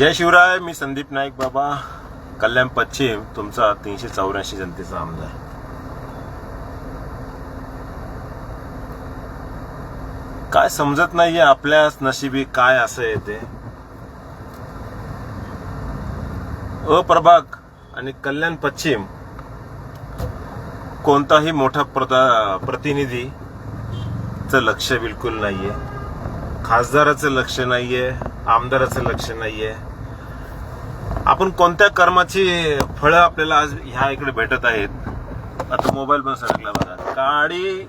जय शिवराय मी संदीप नाईक बाबा. कल्याण पश्चिम तुमचा तीनशे चौऱ्याऐंशी जनतेचा आमदार. काय समजत नाहीये आपल्याच नशिबी काय असं येते अप्रभाग आणि कल्याण पश्चिम कोणताही मोठा प्रदा- प्रतिनिधी च लक्ष बिलकुल नाहीये. खासदाराचं लक्ष नाहीये आमदाराचं लक्ष नाहीये. आपण कोणत्या कर्माची फळं आपल्याला आज ह्या इकडे भेटत आहेत? आता मोबाईल पण सरकला बघा. गाडी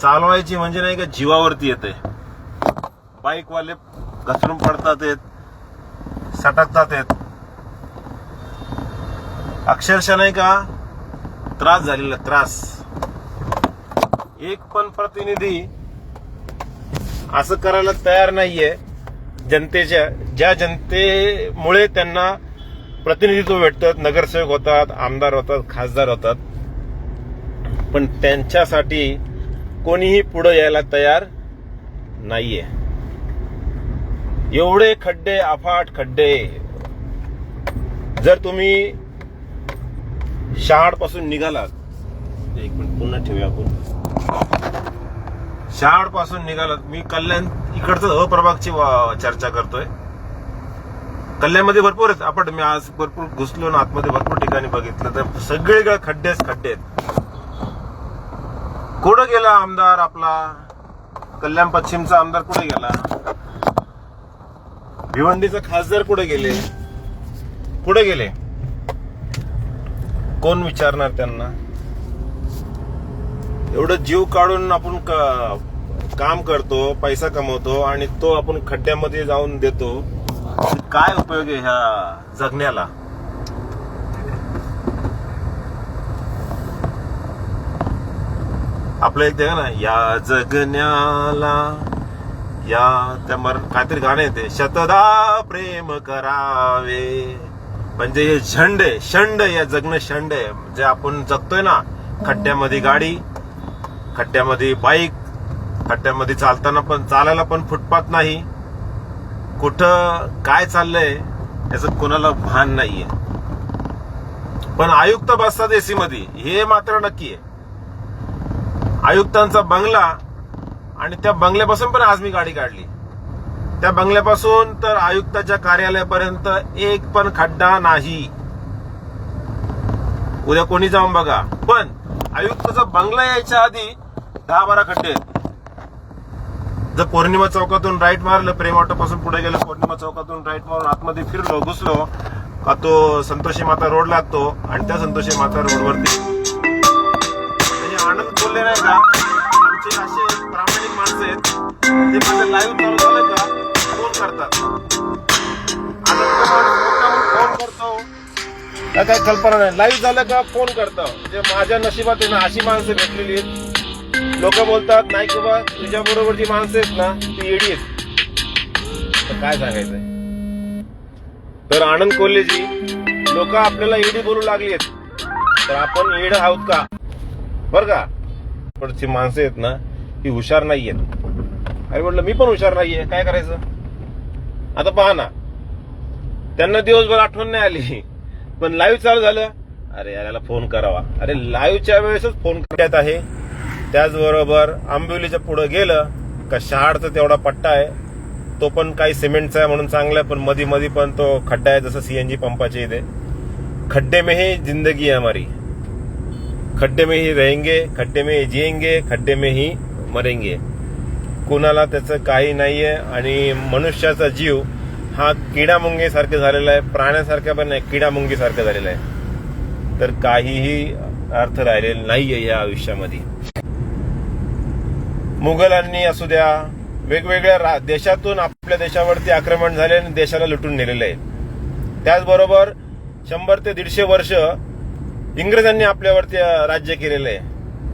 चालवायची म्हणजे नाही का जीवावरती येते. बाईकवाले घसरून पडतात येत सटकतात येत अक्षरशः नाही का त्रास झालेला त्रास. एक पण प्रतिनिधी असं करायला तयार नाहीये. जनतेच्या ज्या जनतेमुळे त्यांना प्रतिनिधित्व भेटतात नगरसेवक होतात आमदार होतात खासदार होतात. पण त्यांच्यासाठी कोणीही पुढे यायला तयार नाहीये. एवढे खड्डे अफाट खड्डे. जर तुम्ही शहाडपासून निघालात एक मिनिट पुन्हा ठेवूया आपण. शहाडपासून निघालात मी कल्याण इकडचं अप्रभागची वा- चर्चा करतोय. कल्याणमध्ये भरपूर आहेत. आपण मी आज भरपूर घुसलो ना आतमध्ये भरपूर ठिकाणी बघितलं तर सगळीकडे खड्डेच खड्डे आहेत. कुठं गेला आमदार आपला? कल्याण पश्चिमचा आमदार कुठे गेला? भिवंडीचा खासदार कुठे गेले? कुठे गेले? कोण विचारणार त्यांना? एवढं जीव काढून आपण का, काम करतो पैसा कमवतो आणि तो आपण खड्ड्यामध्ये जाऊन देतो. काय उपयोग आहे ह्या जगण्याला? आपल्या इथे ना या जगण्याला या त्या मर काहीतरी गाणं येते शतदा प्रेम करावे. म्हणजे हे झंड आहे शंड या जगणं शंड आहे. जे आपण जगतोय ना खड्ड्यामध्ये गाडी खड्ड्यामध्ये बाईक खड्ड्यामध्ये चालताना पण चालायला पण फुटपाथ नाही. कुठं काय चाललंय याचं कोणाला भान नाहीये. पण आयुक्त बसतात एसी मध्ये हे मात्र नक्की आहे. आयुक्तांचा बंगला आणि त्या बंगल्यापासून पण आज मी गाडी काढली. त्या बंगल्यापासून तर आयुक्ताच्या कार्यालयापर्यंत एक पण खड्डा नाही. उद्या कोणी जाऊन बघा. पण आयुक्ताचा बंगला यायच्या आधी दहा बारा खड्डे आहेत. जर पौर्णिमा चौकातून राईट मारलं प्रेमपासून पुढे गेलं पौर्णिमा चौकातून राईट मारून आतमध्ये फिरलो घुसलो का तो संतोषी माता रोड लागतो आणि त्या संतोषी माता रोडवरती. म्हणजे आनंद बोलले नाही का? आमचे असे प्रामाणिक माणसं आहेत ते माझं लाईव्ह चालू झालं का? फोन करतात. फोन करतो. काय कल्पना नाही. लाईव्ह झालं का? फोन करतो. म्हणजे माझ्या नशिबात आहे ना अशी माणसं भेटलेली आहेत. लोक बोलतात नाही बाबा तुझ्या बरोबर जी माणसं आहेत ना ती येडी आहेत. तर काय सांगायचंय? तर आनंद कोल्हेजी लोक आपल्याला येडी बोलू लागली आहेत. तर आपण येड आहोत का? बर का? पण माणसं आहेत ना ती हुशार नाहीयेत. अरे म्हटलं मी पण हुशार नाहीये काय करायचं? आता पहा ना त्यांना दिवसभर आठवण नाही आली. पण लाईव्ह चालू झालं. अरे याला फोन करावा. अरे लाईव्हच्या वेळेसच फोन करण्यात आहे. त्याचबरोबर आंबिवलीच्या पुढं गेलं का शहाडचा तेवढा पट्टा आहे. तो पण काही सिमेंटचा आहे म्हणून चांगला आहे पण मधी मधी पण तो खड्डा आहे जसं सीएनजी पंपाचे इथे. खड्डे में ही जिंदगी है हमारी. खड्डे में ही रहेंगे खड्डे में ही जिएंगे खड्डे में ही मरेंगे. कुणाला त्याचं काही नाही आहे आणि मनुष्याचा जीव हा किडामुंगीसारखं झालेला आहे प्राण्यासारखा पण नाही किडामुंगीसारखं झालेला आहे. तर काहीही अर्थ राहिलेला नाही आहे या आयुष्यामध्ये. मुघलांनी असू द्या वेगवेगळ्या रा- देशातून आपल्या देशावरती आक्रमण झाले आणि देशाला लुटून नेलेलं आहे. त्याचबरोबर शंभर ते दीडशे वर्ष इंग्रजांनी आपल्यावरती राज्य केलेलं आहे.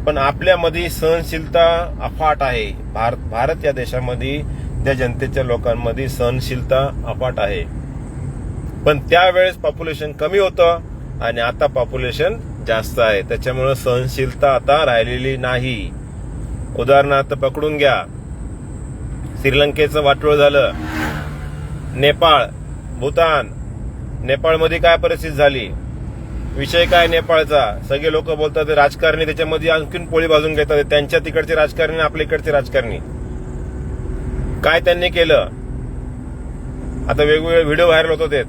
पण आपल्यामध्ये सहनशीलता अफाट आहे. भारत भारत या देशामध्ये त्या जनतेच्या लोकांमध्ये सहनशीलता अफाट आहे. पण त्यावेळेस पॉप्युलेशन कमी होतं आणि आता पॉप्युलेशन जास्त आहे. त्याच्यामुळे सहनशीलता आता राहिलेली नाही. उदाहरणार्थ पकडून घ्या. श्रीलंकेचं वाटोळ झालं. नेपाळ भूतान. नेपाळमध्ये काय परिस्थिती झाली? विषय काय नेपाळचा? सगळे लोक बोलतात राजकारणी त्याच्यामध्ये आणखीन पोळी भाजून घेतात. त्यांच्या तिकडचे राजकारणी आपल्या इकडचे राजकारणी. काय त्यांनी केलं? आता वेगवेगळे व्हिडिओ व्हायरल होत होते.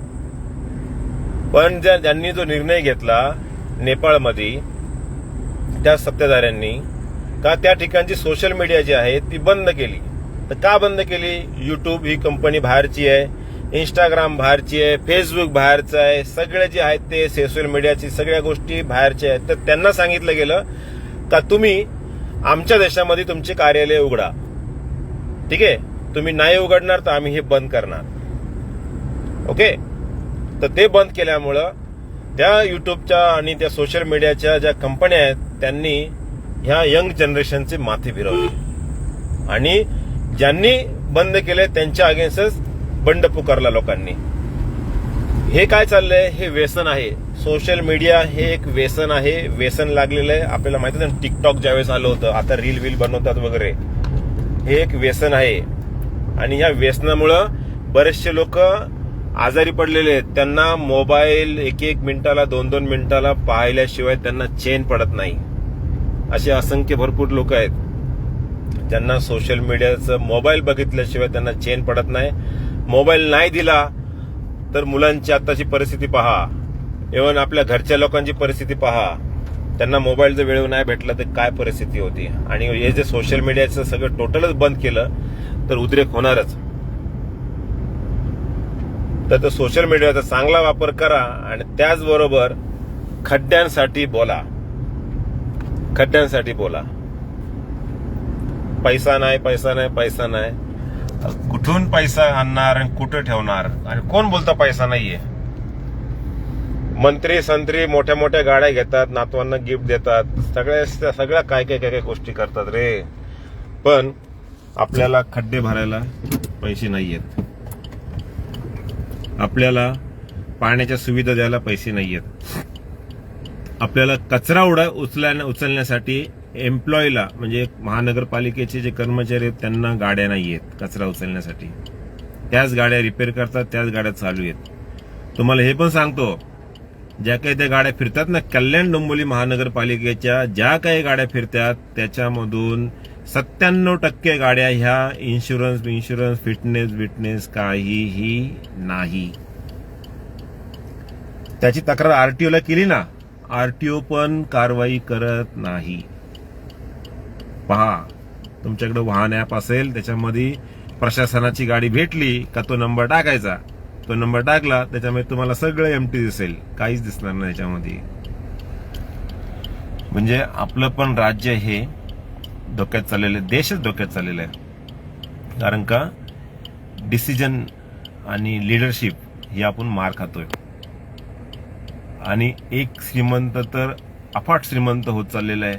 पण ज्या- ज्यांनी जो निर्णय घेतला नेपाळमध्ये त्या सत्ताधाऱ्यांनी का त्या ठिकाणची सोशल मीडिया जी आहे ती बंद केली. तर का बंद केली? युट्यूब ही कंपनी बाहेरची आहे इंस्टाग्राम बाहेरची आहे फेसबुक बाहेरचं आहे सगळे जे आहेत ते सोशल मीडियाची सगळ्या गोष्टी बाहेरच्या आहेत. तर त्यांना सांगितलं गेलं का तुम्ही आमच्या देशामध्ये तुमचे कार्यालय उघडा. ठीक आहे? तुम्ही नाही उघडणार तर आम्ही हे बंद करणार. ओके? तर ते बंद केल्यामुळं त्या युट्यूबच्या आणि त्या सोशल मीडियाच्या ज्या कंपन्या आहेत त्यांनी ह्या यंग जनरेशनचे माथे फिरवले. आणि ज्यांनी बंद केले त्यांच्या अगेन्स्टच बंड पुकारला लोकांनी. हे काय चाललंय? हे व्यसन आहे. सोशल मीडिया हे एक व्यसन आहे. व्यसन लागलेलं आहे. आपल्याला माहिती आहे ना टिकटॉक ज्यावेळेस आलं होतं आता रील वील बनवतात वगैरे. हे एक व्यसन आहे. आणि या व्यसनामुळं बरेचसे लोक आजारी पडलेले आहेत. त्यांना मोबाईल एक एक मिनिटाला दोन दोन मिनिटाला पाहिल्याशिवाय त्यांना चेन पडत नाही. असे असंख्य भरपूर लोक आहेत. ज्यांना सोशल मीडियाचं मोबाईल बघितल्याशिवाय त्यांना चेन पडत नाही. मोबाईल नाही दिला तर मुलांची आत्ताची परिस्थिती पहा. इव्हन आपल्या घरच्या लोकांची परिस्थिती पहा. त्यांना मोबाईल जर वेळेवर नाही भेटला तर काय परिस्थिती होती? आणि हे जे सोशल मीडियाचं सगळं टोटलच बंद केलं तर उद्रेक होणारच. तर तो सोशल मीडियाचा चांगला वापर करा आणि त्याचबरोबर खड्ड्यांसाठी बोला. खड्ड्यांसाठी बोला. पैसा नाही पैसा नाही पैसा नाही. कुठून पैसा आणणार आणि कुठं ठेवणार? आणि कोण बोलतं पैसा नाहीये? मंत्री संत्री मोठ्या मोठ्या गाड्या घेतात नातवांना गिफ्ट देतात. सगळ्या सगळ्या काय काय काय काय गोष्टी करतात रे. पण आपल्याला खड्डे भरायला पैसे नाहीयेत. आपल्याला पाण्याच्या सुविधा द्यायला पैसे नाहीयेत. आपल्याला कचरा उडा उचलण्या उचलण्यासाठी एम्प्लॉईला म्हणजे महानगरपालिकेचे जे कर्मचारी आहेत त्यांना गाड्या नाही आहेत कचरा उचलण्यासाठी. त्याच गाड्या रिपेअर करतात त्याच गाड्या चालू आहेत. तुम्हाला हे पण सांगतो ज्या काही त्या गाड्या फिरतात ना कल्याण डोंबिवली महानगरपालिकेच्या ज्या काही गाड्या फिरतात त्याच्यामधून सत्त्याण्णव टक्के गाड्या ह्या इन्शुरन्स इन्शुरन्स फिटनेस विटनेस काहीही नाही. त्याची तक्रार आरटीओला केली ना आर टी ओ पण कारवाई करत नाही. पहा तुमच्याकडे वाहन ॲप असेल त्याच्यामध्ये प्रशासनाची गाडी भेटली का तो नंबर टाकायचा? तो नंबर टाकला त्याच्यामध्ये तुम्हाला सगळं एम टी दिसेल. काहीच दिसणार नाही त्याच्यामध्ये. म्हणजे आपलं पण राज्य हे धोक्यात चाललेलं आहे देशच धोक्यात चाललेला आहे. कारण का डिसिजन आणि लिडरशिप हे आपण मार खातोय. आणि एक श्रीमंत तर अफाट श्रीमंत होत चाललेला आहे.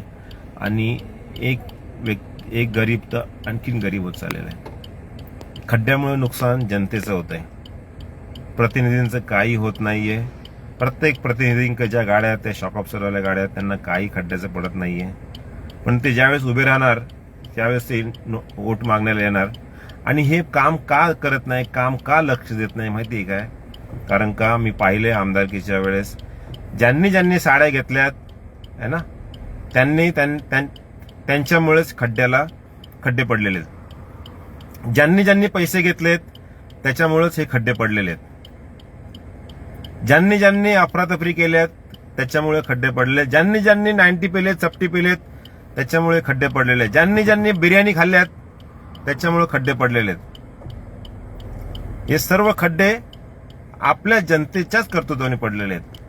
आणि एक व्यक्ती एक गरीब तर आणखीन गरीब होत चाललेला आहे. खड्ड्यामुळे नुकसान जनतेचं होत आहे. प्रतिनिधींचं काही होत नाही आहे प्रत्येक प्रतिनिधींक ज्या गाड्या आहेत त्या शॉक ऑफिसरवाल्या गाड्या आहेत त्यांना काही खड्ड्याचं पडत नाही आहे पण ते ज्यावेळेस उभे राहणार त्यावेळेस ते नो- वोट मागण्याला येणार. आणि हे काम का करत नाही काम का लक्ष देत नाही माहिती आहे काय? कारण का? मी पाहिले आमदारकीच्या वेळेस. ज्यांनी ज्यांनी साड्या घेतल्यात है ना? त्यांनी त्यांच्यामुळेच खड्ड्याला खड्डे पडलेले आहेत. ज्यांनी ज्यांनी पैसे घेतलेत त्याच्यामुळेच हे खड्डे पडलेले आहेत. ज्यांनी ज्यांनी अफरातफरी केल्यात त्याच्यामुळे खड्डे पडले ज्यांनी ज्यांनी नाईन्टी पेलेत चपटी पेलेत त्याच्यामुळे खड्डे पडलेले आहेत. ज्यांनी ज्यांनी बिर्याणी खाल्ल्यात त्याच्यामुळे खड्डे पडलेले आहेत. हे सर्व खड्डे आपल्या जनतेच्याच कर्तृत्वाने पडलेले आहेत.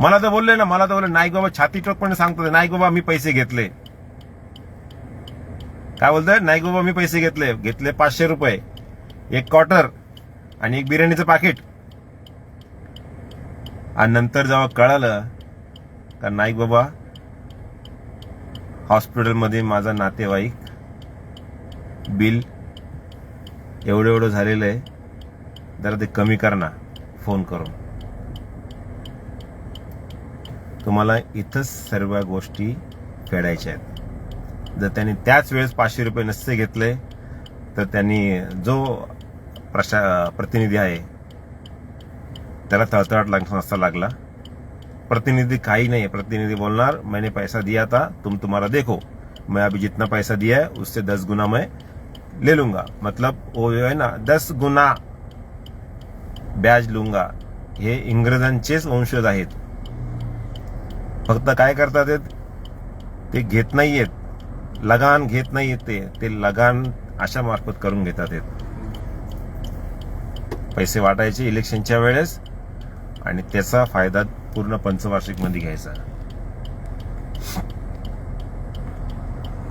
मला तर बोलले ना मला तर बोलले नाईक बाबा छाती पण सांगतो नाईक बाबा मी पैसे घेतले. काय बोलतोय? नाईक बाबा मी पैसे घेतले. घेतले पाचशे रुपये. एक क्वार्टर आणि एक बिर्याणीचं पाकिट आणि नंतर जेव्हा कळालं का नाईक बाबा हॉस्पिटलमध्ये माझा नातेवाईक बिल एवढं एवढं झालेलं आहे जरा ते कमी कर ना फोन करून. तुम्हाला इथंच सर्व गोष्टी फेडायच्या आहेत. जर त्यांनी त्याच वेळेस पाचशे रुपये नसते घेतले तर त्यांनी जो प्रशा प्रतिनिधी आहे त्याला तळतळाट लागला नसता लागला. प्रतिनिधि काही नहीं है प्रतिनिधि बोलणार मैंने पैसा दिया था तुम तुम्हारा देखो. मैं अभी जितना पैसा दिया है उससे दस गुना मैं ले लूंगा. मतलब वो जो है ना दस गुना ब्याज लूंगा. हे इंग्रजांचेच वंशज आहेत. फक्त काय करतात ते? घेत नाहीयेत लगान घेत नाहीयेत ते. ते लगान अशा मार्फत करून घेतात पैसे वाटायचे इलेक्शनच्या वेळेस आणि त्याचा फायदा पूर्ण पंचवार्षिकमध्ये घ्यायचा.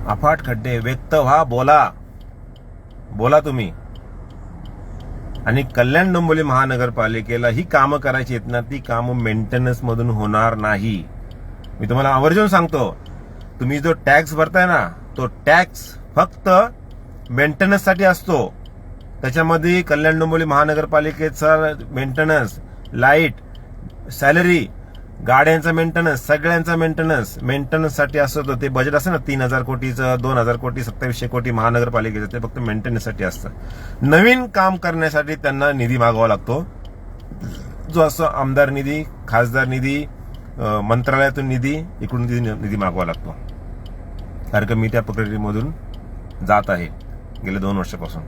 अफाट खड्डे व्यक्त व्हा बोला. बोला तुम्ही. आणि कल्याण डोंबिवली महानगरपालिकेला ही कामं करायची आहेत ना ती कामं मेंटेनन्स मधून होणार नाही. मी तुम्हाला आवर्जून सांगतो तुम्ही जो टॅक्स भरताय ना तो टॅक्स फक्त मेंटेनन्ससाठी असतो. त्याच्यामध्ये कल्याण डोंबिवली महानगरपालिकेचा मेंटेनन्स लाइट सॅलरी गाड्यांचा मेंटेनन्स सगळ्यांचा मेंटेनन्स मेंटेनन्ससाठी असतो तर ते बजेट असतं ना तीन हजार कोटीचं दोन हजार कोटी सत्तावीसशे कोटी महानगरपालिकेचं ते फक्त मेंटेनन्ससाठी असतं. नवीन काम करण्यासाठी त्यांना निधी मागावा लागतो. जो असतो आमदार निधी खासदार निधी मंत्रालयातून निधी इकडून निधी निधी मागवा लागतो. कारण का मी त्या प्रक्रियेमधून जात आहे गेल्या दोन वर्षापासून.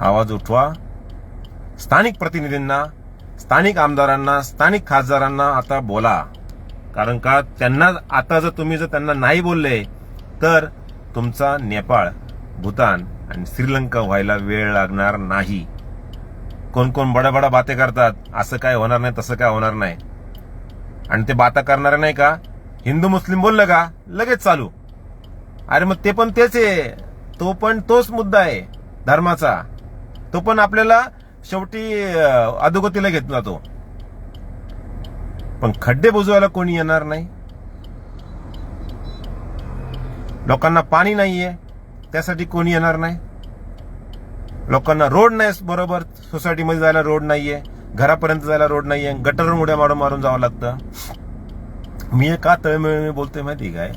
आवाज उठवा. स्थानिक प्रतिनिधींना स्थानिक आमदारांना स्थानिक खासदारांना आता बोला. कारण का त्यांना आता जर तुम्ही जर त्यांना नाही बोलले तर तुमचा नेपाळ भूतान आणि श्रीलंका व्हायला वेळ लागणार नाही. कोण कोण बडा बडा बाते करतात असं काय होणार नाही तसं काय होणार नाही. आणि ते बाता करणार नाही का? हिंदू मुस्लिम बोललं का? लगेच चालू. अरे मग ते पण तेच आहे. तो पण तोच मुद्दा आहे धर्माचा. तो पण आपल्याला शेवटी अधोगतीला घेत जातो. पण खड्डे बुजवायला कोणी येणार नाही? लोकांना पाणी नाहीये त्यासाठी कोणी येणार नाही? लोकांना रोड नाही बरोबर. सोसायटीमध्ये जायला रोड नाहीये. घरापर्यंत जायला रोड नाहीये. गटरवरून उड्या मारून मारून जावं लागतं. मी का तळमळ बोलतोय माहिती काय?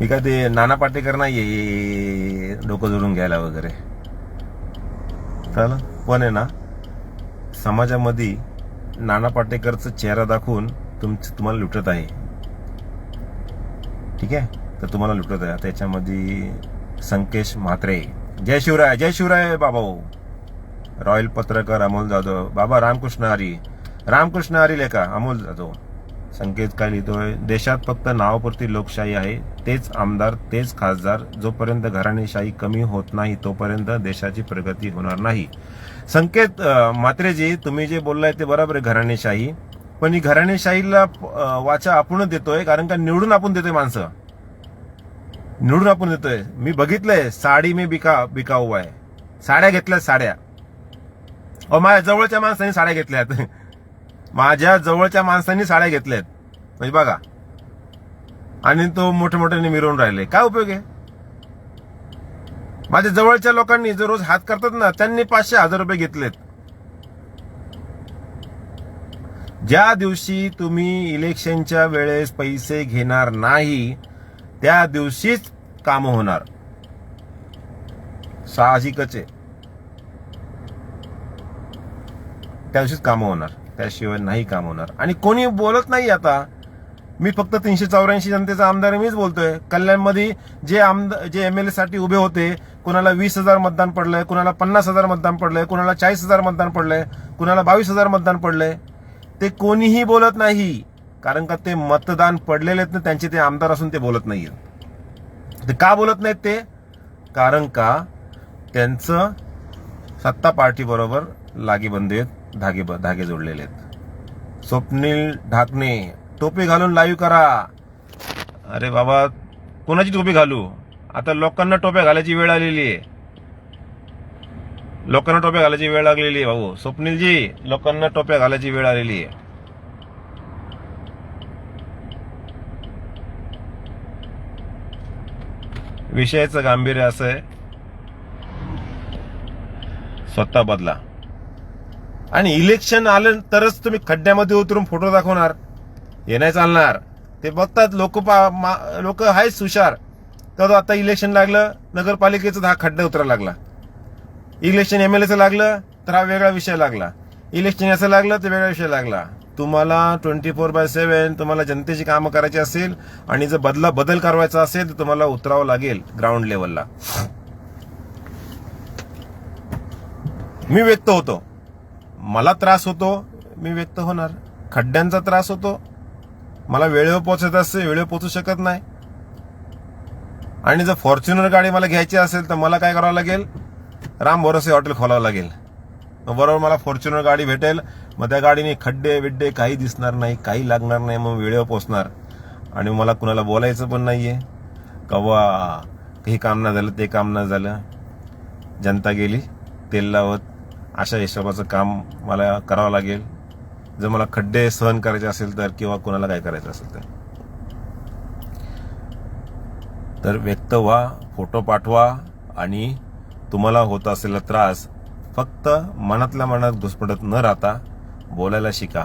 मी काय ते नाना पाटेकर नाहीये डोकं जोडून घ्यायला वगैरे. कळलं पण आहे ना समाजामध्ये नाना पाटेकरचा चेहरा दाखवून तुमचं तुम्हाला लुटत आहे. ठीक आहे? तर तुम्हाला लुटत आहे. त्याच्यामध्ये संकेश म्हात्रे. जय शिवराय जय शिवराय बाबा रॉयल पत्रकार अमोल जाधव. बाबा रामकृष्ण हरी. रामकृष्ण हरी लेखा अमोल जाधव. संकेत काय लिहितोय? देशात फक्त नावापुरती लोकशाही आहे. तेच आमदार तेच खासदार. जोपर्यंत घराणेशाही कमी होत नाही तोपर्यंत देशाची प्रगती होणार नाही. संकेत मात्रेजी म्हात्रेजी तुम्ही जे बोललाय ते बरोबर आहे घराणेशाही पण ही घराणेशाहीला वाचा आपणच देतोय कारण का निवडून आपण देतोय माणसं. निवडून आपण देतोय मी बघितलंय साडी मी बिका बिका हुआ आहे साड्या घेतल्या साड्या. अहो माझ्या जवळच्या माणसांनी साड्या घेतल्यात. माझ्या जवळच्या माणसांनी साड्या घेतल्यात. म्हणजे बघा. आणि तो मोठे मोठ्याने मिरवून राहिले. काय उपयोग आहे? माझ्या जवळच्या लोकांनी जो रोज हात करतात ना त्यांनी पाचशे हजार रुपये घेतलेत. ज्या दिवशी तुम्ही इलेक्शनच्या वेळेस पैसे घेणार नाही त्या दिवशीच काम होणार. साहजिकच आहे. त्या दिवशीच काम होणार. त्याशिवाय नाही काम होणार. आणि कोणी बोलत नाही आता. मी फक्त तीनशे चौऱ्याऐंशी जनतेचा आमदार मीच बोलतोय. कल्याणमध्ये जे आमदार जे एम एल ए साठी उभे होते कुणाला वीस हजार मतदान पडलंय कुणाला पन्नास हजार मतदान पडलंय कुणाला चाळीस हजार मतदान पडलंय कुणाला बावीस हजार मतदान पडलंय ते कोणीही बोलत नाही. कारण का ते मतदान पडलेले आहेत ना त्यांचे ते आमदार असून ते बोलत नाहीये. ते का बोलत नाहीत ते? कारण का त्यांचं सत्ता पार्टी बरोबर लागीबंदी आहेत धागे धागे जोडलेले आहेत. स्वप्नील ढाकणे टोपी घालून लाईव्ह करा. अरे बाबा कोणाची टोपी घालू? आता लोकांना टोप्या घालायची वेळ आलेली आहे. लोकांना टोप्या घालायची वेळ लागलेली आहे भाऊ. स्वप्नीलजी लोकांना टोप्या घालायची वेळ आलेली आहे. विषयाचं गांभीर्य असं आहे. स्वतः बदला. आणि इलेक्शन आलं तरच तुम्ही खड्ड्यामध्ये उतरून फोटो दाखवणार. हे नाही चालणार. ते बघतात लोक लोक आहेच हुशार तर आता इलेक्शन लागलं नगरपालिकेचं हा खड्डा उतरायला लागला. इलेक्शन एम एल एचं लागलं तर हा वेगळा विषय लागला. इलेक्शन याचं लागलं तर वेगळा विषय लागला. तुम्हाला ट्वेंटी फोर बाय सेव्हन तुम्हाला जनतेची कामं करायची असेल आणि जर बदला बदल करायचा असेल तर तुम्हाला उतरावं लागेल ग्राउंड लेवलला मी व्यक्त होतो. मला त्रास होतो मी व्यक्त होणार. खड्ड्यांचा त्रास होतो. मला वेळेवर पोहोचत असते वेळेवर पोहोचू शकत नाही. आणि जर फॉर्च्युनर गाडी मला घ्यायची असेल तर मला काय करावं लागेल? राम भरोसे हॉटेल खोलावं लागेल. बरोबर मला फॉर्च्युनर गाडी भेटेल मग त्या गाडीने खड्डे बिड्डे काही दिसणार नाही काही लागणार नाही मग वेळेवर पोचणार आणि मला कुणाला बोलायचं पण नाही आहे कवा हे काम नाही झालं ते काम नाही झालं. जनता गेली तेल लावत. अशा हिशोबाचं काम मला करावं लागेल. जर मला खड्डे सहन करायचे असेल तर किंवा कुणाला काय करायचं असेल तर. तर व्यक्त व्हा फोटो पाठवा आणि तुम्हाला होत असलेला त्रास फक्त मनातल्या मनात घुसपडत न राहता बोलायला शिका.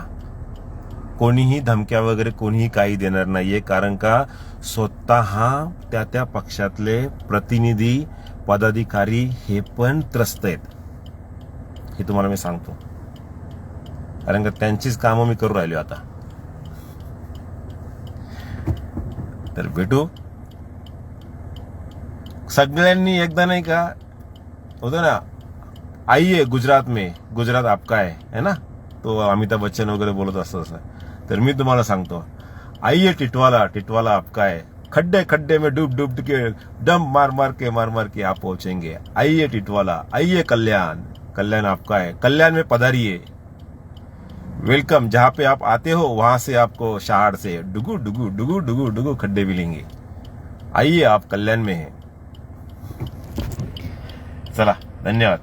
कोणीही धमक्या वगैरे कोणीही काही देणार नाहीये कारण का स्वतः त्या त्या पक्षातले प्रतिनिधी पदाधिकारी हे पण त्रस्त आहेत. हे तुम्हाला मी सांगतो. कारण का त्यांचीच कामं मी करू राहिलो आता. तर भेटू. सगळ्यांनी एकदा नाही का होतं ना? आइए गुजरात में. गुजरात आपका है है ना? तो अमिताभ बच्चन वगैरे बोलत असतो असं. तर मी तुम्हाला सांगतो आइए टिटवाला टिटवाला आपका है. खड्डे खड्डे में डूब डूब के डम मार मार के, मार मार के आप पहुँचेंगे. आइए टिटवाला आइए कल्याण. कल्याण आपका है. कल्याण में पधारिए वेलकम जहाँ पे आप आते हो, वहाँ से आपको शहाड़ से डुगु डुगु डुगु डुगु डुगु खड्डे मिलेंगे आइए आप कल्याण में हैं. चला, धन्यवाद.